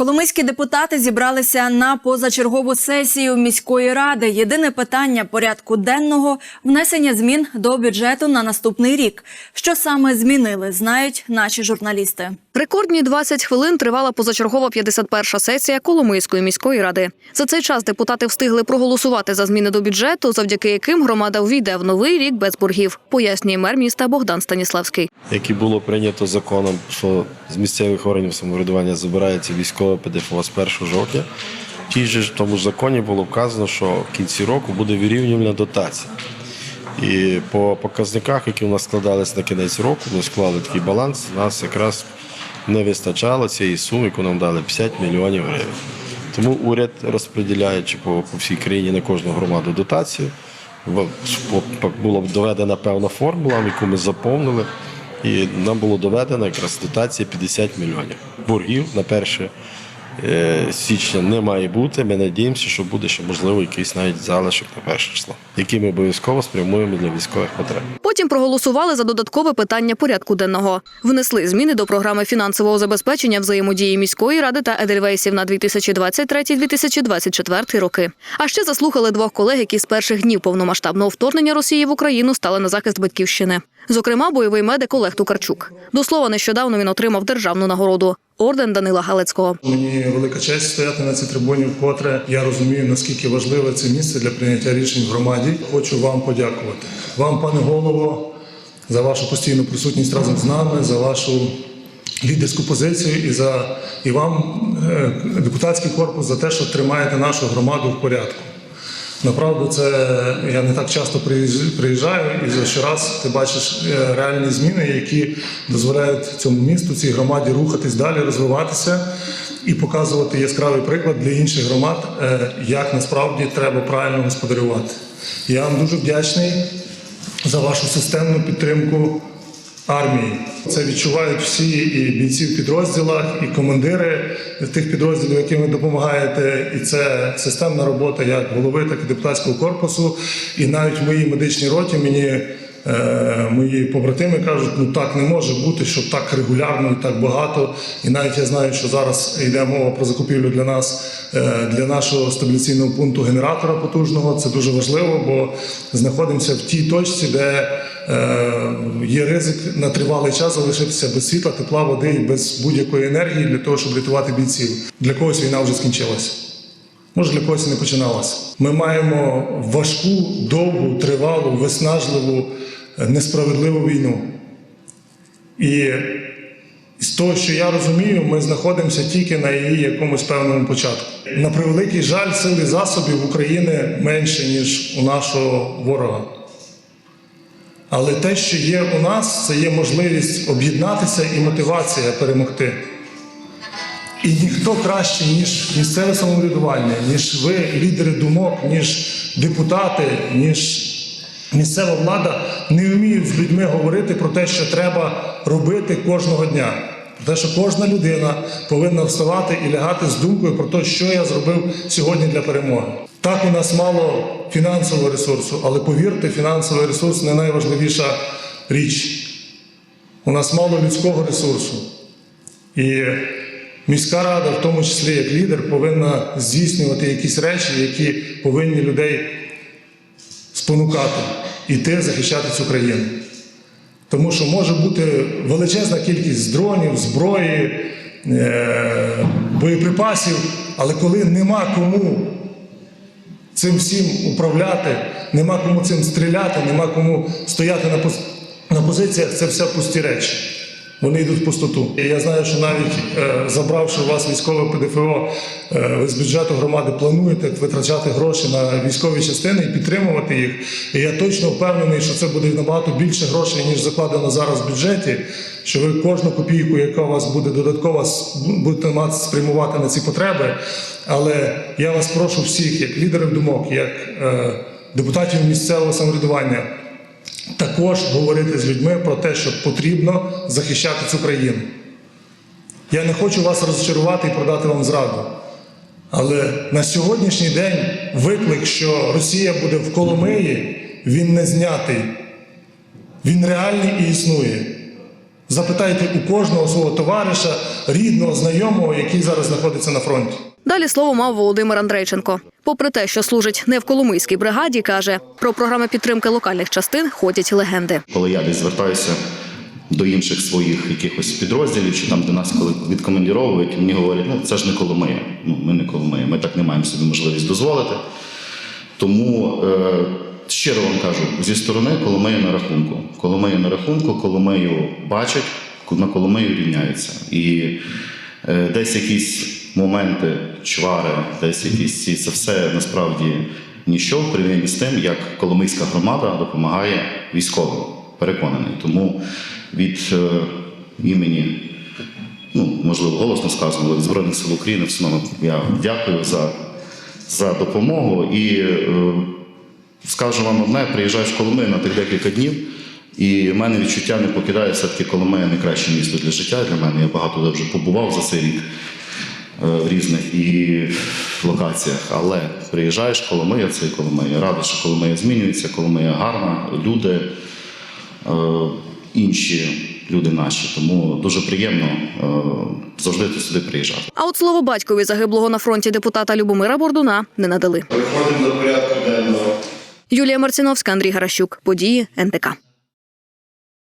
Коломийські депутати зібралися на позачергову сесію міської ради. Єдине питання порядку денного внесення змін до бюджету на наступний рік. Що саме змінили, знають наші журналісти. Рекордні 20 хвилин тривала позачергова 51-ша сесія Коломийської міської ради. За цей час депутати встигли проголосувати за зміни до бюджету, завдяки яким громада увійде в новий рік без боргів, пояснює мер міста Богдан Станіславський. як і було прийнято законом, що з місцевих органів самоврядування забирається військове ПДФО з 1 жовтня. В тій же ж тому ж законі було вказано, що в кінці року буде вирівнювальна дотація. І по показниках, які у нас складались на кінець року, ми склали такий баланс, нас якраз не вистачало цієї суми, яку нам дали 50 мільйонів гривень. Тому уряд, розподіляючи по, по всій країні на кожну громаду дотацію, була доведена певна формула, яку ми заповнили, і нам було доведено якраз дотація 50 мільйонів. Боргів на 1 е, січня не має бути. Ми надіємося, що буде ще можливо якийсь навіть залишок на перше число, який ми обов'язково спрямуємо для військових потреб. Потім проголосували за додаткове питання порядку денного. Внесли зміни до програми фінансового забезпечення взаємодії міської ради та Едельвейсів на 2023-2024 роки. А ще заслухали двох колег, які з перших днів повномасштабного вторгнення Росії в Україну стали на захист батьківщини. Зокрема, бойовий медик Олег Тукарчук. До слова, нещодавно він отримав державну нагороду орден Данила Галицького. Мені велика честь стояти на цій трибуні, вкотре я розумію, наскільки важливе це місце для прийняття рішень в громаді. Хочу вам подякувати. Вам, пане голово, за вашу постійну присутність разом з нами, за вашу лідерську позицію і за і вам, е, депутатський корпус, за те, що тримаєте нашу громаду в порядку. Направду, це я не так часто приїжджаю, і за щораз ти бачиш е, реальні зміни, які дозволяють цьому місту, цій громаді рухатись далі, розвиватися і показувати яскравий приклад для інших громад, е, як насправді треба правильно господарювати. Я вам дуже вдячний за вашу системну підтримку армії. Це відчувають всі і бійці в підрозділах, і командири тих підрозділів, яким ви допомагаєте. І це системна робота як голови, так і депутатського корпусу. І навіть в моїй медичній роті мені. е, Мої побратими кажуть, ну так не може бути, щоб так регулярно і так багато. І навіть я знаю, що зараз йде мова про закупівлю для нас, е, для нашого стабіляційного пункту генератора потужного. Це дуже важливо, бо знаходимося в тій точці, де Є ризик на тривалий час залишитися без світла, тепла, води і без будь-якої енергії для того, щоб рятувати бійців. Для когось війна вже скінчилася. Може, для когось не починалася. Ми маємо важку, довгу, тривалу, виснажливу, е, несправедливу війну. І з того, що я розумію, ми знаходимося тільки на її якомусь певному початку. На превеликий жаль, сили засобів України менше, ніж у нашого ворога. Але те, що є у нас, це є можливість об'єднатися і мотивація перемогти. І ніхто краще, ніж місцеве самоврядування, ніж ви, лідери думок, ніж депутати, ніж місцева влада, не вміють з людьми говорити про те, що треба робити кожного дня. Про те, що кожна людина повинна вставати і лягати з думкою про те, що я зробив сьогодні для перемоги. Так у нас мало фінансового ресурсу, але повірте, фінансовий ресурс не найважливіша річ. У нас мало людського ресурсу. І міська рада, в тому числі як лідер, повинна здійснювати якісь речі, які повинні людей спонукати іти захищати цю країну. Тому що може бути величезна кількість дронів, зброї, е, боєприпасів, але коли нема кому цим всім управляти, нема кому цим стріляти, нема кому стояти на, поз- на позиціях, це все пусті речі. Вони йдуть в пустоту. І я знаю, що навіть е, забравши у вас військове ПДФО, е, ви з бюджету громади плануєте витрачати гроші на військові частини і підтримувати їх. І я точно впевнений, що це буде набагато більше грошей, ніж закладено зараз в бюджеті. Що ви кожну копійку, яка у вас буде додаткова, будете мати спрямувати на ці потреби. Але я вас прошу всіх, як лідерів думок, як е, депутатів місцевого самоврядування, також говорити з людьми про те, що потрібно захищати цю країну. Я не хочу вас розчарувати і продати вам зраду. Але на сьогоднішній день виклик, що Росія буде в Коломиї, він не знятий. Він реальний і існує. Запитайте у кожного свого товариша, рідного, знайомого, який зараз знаходиться на фронті. Далі слово мав Володимир Андрейченко. Попри те, що служить не в Коломийській бригаді, каже, про програми підтримки локальних частин ходять легенди. коли я десь звертаюся до інших своїх якихось підрозділів, чи там до нас коли відкомандіровують, мені говорять, ну це ж не Коломия. Ну, ми не Коломия, ми так не маємо собі можливість дозволити. Тому е, щиро вам кажу, зі сторони Коломия на рахунку. Коломия на рахунку, Коломию бачать, на Коломию рівняються. І е, десь якісь моменти, чвари, десь якісь ці, це все насправді ніщо в з тим, як Коломийська громада допомагає військовим. Переконаний. Тому від е, імені, ну можливо, голосно сказано, але від Збройних сил України все одно я дякую за, за допомогу і е, скажу вам одне: приїжджаю в Коломию на тих декілька днів. І в мене відчуття не покидає все-таки Коломия найкраще місто для життя для мене. Я багато де вже побував за цей рік в різних і локаціях. Але приїжджаєш Коломия, це і Коломия. Я радий, що Коломия змінюється, Коломия гарна, люди е, інші люди наші. Тому дуже приємно е, завжди сюди приїжджати. А от слово батькові загиблого на фронті депутата Любомира Бордуна не надали. Переходимо до порядку денного. Юлія Марціновська, Андрій Гаращук. Події НТК.